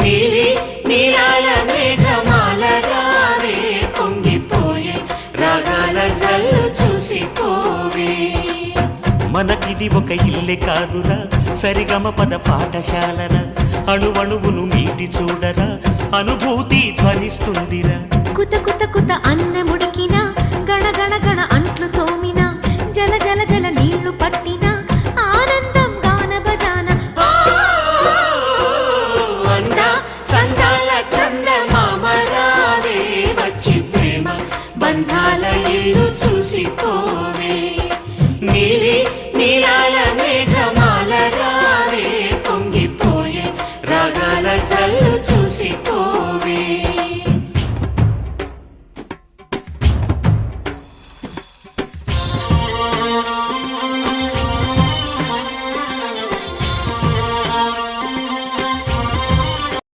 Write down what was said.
నీలి నీలాల మేఘమాల రావే పొంగిపోయే రాగాల జల్లు చూసిపోవే. మనకిది ఒక ఇల్లే కాదురా సరిగమ పద పాఠశాలరా. అణువణువును మీటి చూడరా అనుభూతి ధ్వనిస్తుందిరా. కుత కుత కుత అన్నముడికిన ఇల్లు చూసిపోవే